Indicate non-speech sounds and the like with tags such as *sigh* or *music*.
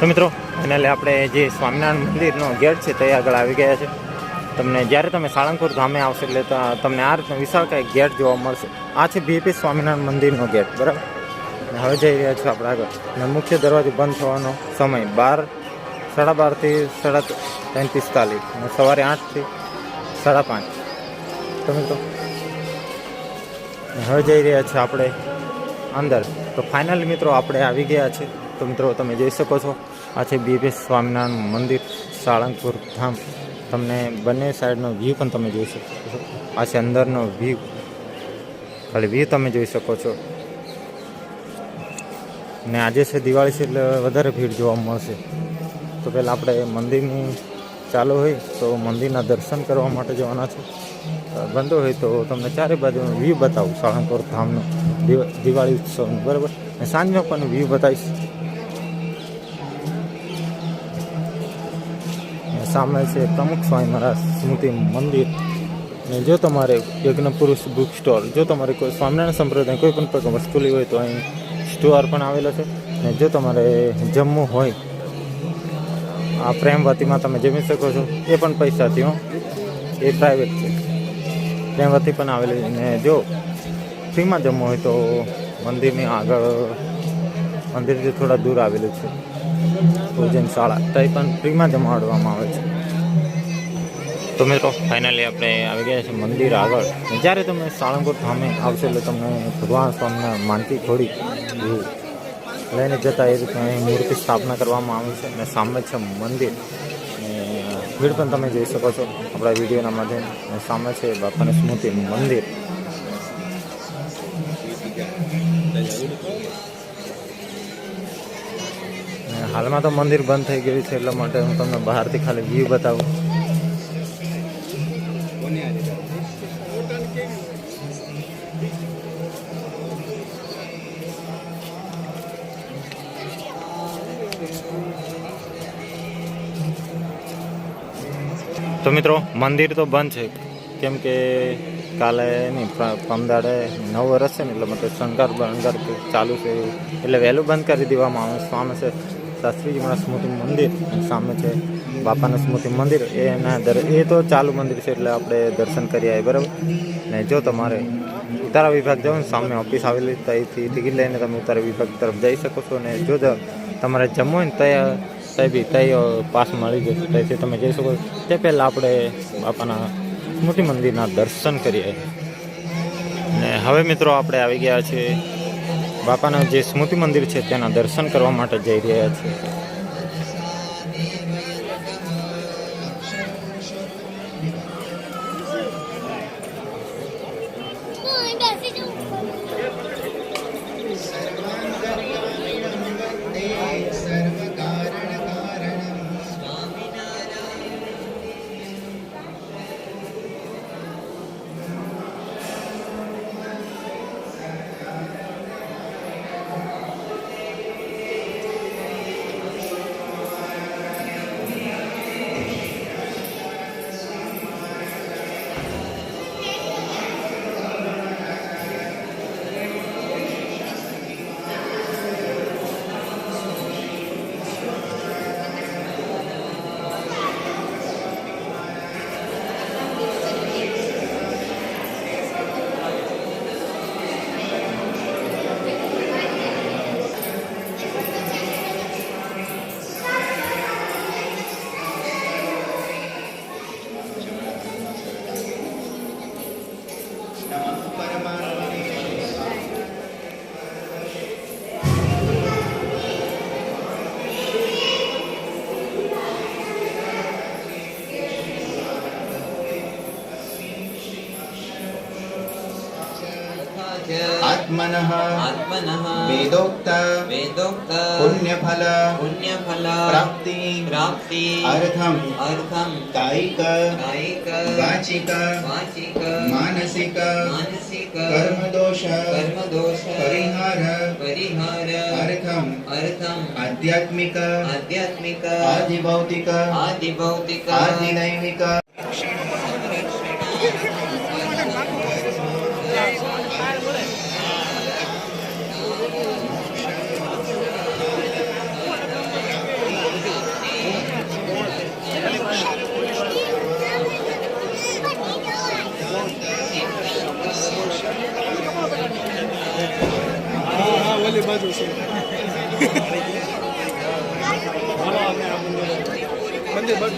તો મિત્રો, ફાઇનલી આપણે જે સ્વામિનારાયણ મંદિરનો ગેટ છે તે આગળ આવી ગયા છે. તમને જ્યારે તમે સાળંગપુર ધામે આવશો એટલે તમને આ વિશાળ કાંઈ ગેટ જોવા મળશે. આ છે બીપી સ્વામિનારાયણ મંદિરનો ગેટ બરાબર? હવે જઈ રહ્યા છો આપણે આગળ. અને મુખ્ય દરવાજો બંધ થવાનો સમય બાર, સાડા બારથી સાડા ત્રણ પિસ્તાલીસ અને સવારે આઠથી સાડા પાંચ. તો મિત્રો હવે જઈ રહ્યા છીએ આપણે અંદર. તો ફાઇનલી મિત્રો, આપણે આવી ગયા છે. તો મિત્રો તમે જોઈ શકો છો. આ છે બીબી સ્વામિનારાયણ મંદિર, સાળંગપુર ધામ. તમને બંને સાઈડનો વ્યૂ પણ તમે જોઈ શકો છો. આ છે અંદરનો વ્યૂ ખાલી વ્યૂ તમે જોઈ શકો છો. ને આજે છે દિવાળી છે એટલે વધારે ભીડ જોવા મળશે. તો પહેલાં આપણે મંદિરની ચાલુ હોય તો મંદિરના દર્શન કરવા માટે જવાના છે. બંધ હોય તો તમને ચારે બાજુનો વ્યૂ બતાવું, સાળંગપુર ધામનો દિવાળી ઉત્સવનો, બરાબર? અને સાંજનો પણ વ્યૂ બતાવીશ. સામે છે પ્રમુખ સ્વામી મહારાજ સ્મૃતિ મંદિર. ને જો તમારે યજ્ઞ પુરુષ બુક સ્ટોર જો તમારે કોઈ સ્વામિનારાયણ સંપ્રદાય કોઈ પણ પ્રકાર વસ્તુ લેવી હોય તો અહીં સ્ટોર પણ આવેલો છે. ને જો તમારે જમવું હોય, આ પ્રેમવતીમાં તમે જમી શકો છો. એ પણ પૈસાથી હો. એ પ્રાઇવેટ છે. પ્રેમવતી પણ આવેલી. ને જો ફ્રીમાં જમવું હોય તો મંદિરની આગળ મંદિરથી થોડા દૂર આવેલું છે. ભોજન શાળા તો પણ ફ્રીમાં જમાડવામાં આવે છે. તો મિત્રો ફાઇનલી આપણે આવી ગયા છે મંદિર આગળ. જ્યારે તમે સાળંગપુર ધામે આવશો એટલે તમને ભગવાન સ્વામીના માનતી થોડી લઈને જતા એ રીતે અહીં મૂર્તિ સ્થાપના કરવામાં આવી છે અને સામે છે મંદિર. ભીડ પણ તમે જોઈ શકો છો આપણા વિડીયોના માધ્યમ સામે છે બાપાની સ્મૃતિ મંદિર. હાલમાં તો મંદિર બંધ થઈ ગયું છે એટલા માટે હું તમને બહારથી ખાલી વ્યૂ બતાવું. તો મિત્રો, મંદિર તો બંધ છે. કેમ કે કાલે નહીં પમદાડે નવ વર્ષ છે ને, એટલે માટે શણગાર બણગાર ચાલુ છે એટલે વહેલું બંધ કરી દેવામાં આવે. સ્વામી છે શાસ્ત્રીજી મહારાજ સ્મૃતિ મંદિર સામે છે, બાપાનું સ્મૃતિ મંદિર, એના દર એ તો ચાલુ મંદિર છે એટલે આપણે દર્શન કરી આવીએ, બરાબર? ને જો તમારે ઉતારા વિભાગ જાઓ સામે ઓફિસ આવેલી ત્યાંથી ટિકિટ લઈને તમે ઉતારા વિભાગ તરફ જઈ શકો છો ને જો તમારે જમવું હોય ને ત્યાં ત્યાં બી ત્યાં પાસ મળી જશે ત્યાંથી તમે જઈ શકો તે પહેલાં આપણે બાપાના સ્મૃતિ મંદિરના દર્શન કરીએ. ને હવે મિત્રો આપણે આવી ગયા છે બાપાના જે સ્મૃતિ મંદિર છે તેના દર્શન કરવા માટે જઈ રહ્યા છીએ. आत्मनः आत्मनः वेदोक्त वेदोक्त पुण्यफल पुण्यफल प्राप्ति प्राप्ति अर्थम अर्थम कायिक कायिक वाचिक वाचिक मानसिक मानसिक कर्मदोष कर्मदोष परिहार परिहार अर्थम अर्थम आध्यात्मिक आध्यात्मिक आदिभौतिक आदिभौतिक आदिदैविक હા બાજુ છે. *laughs* મંદિર બાજુ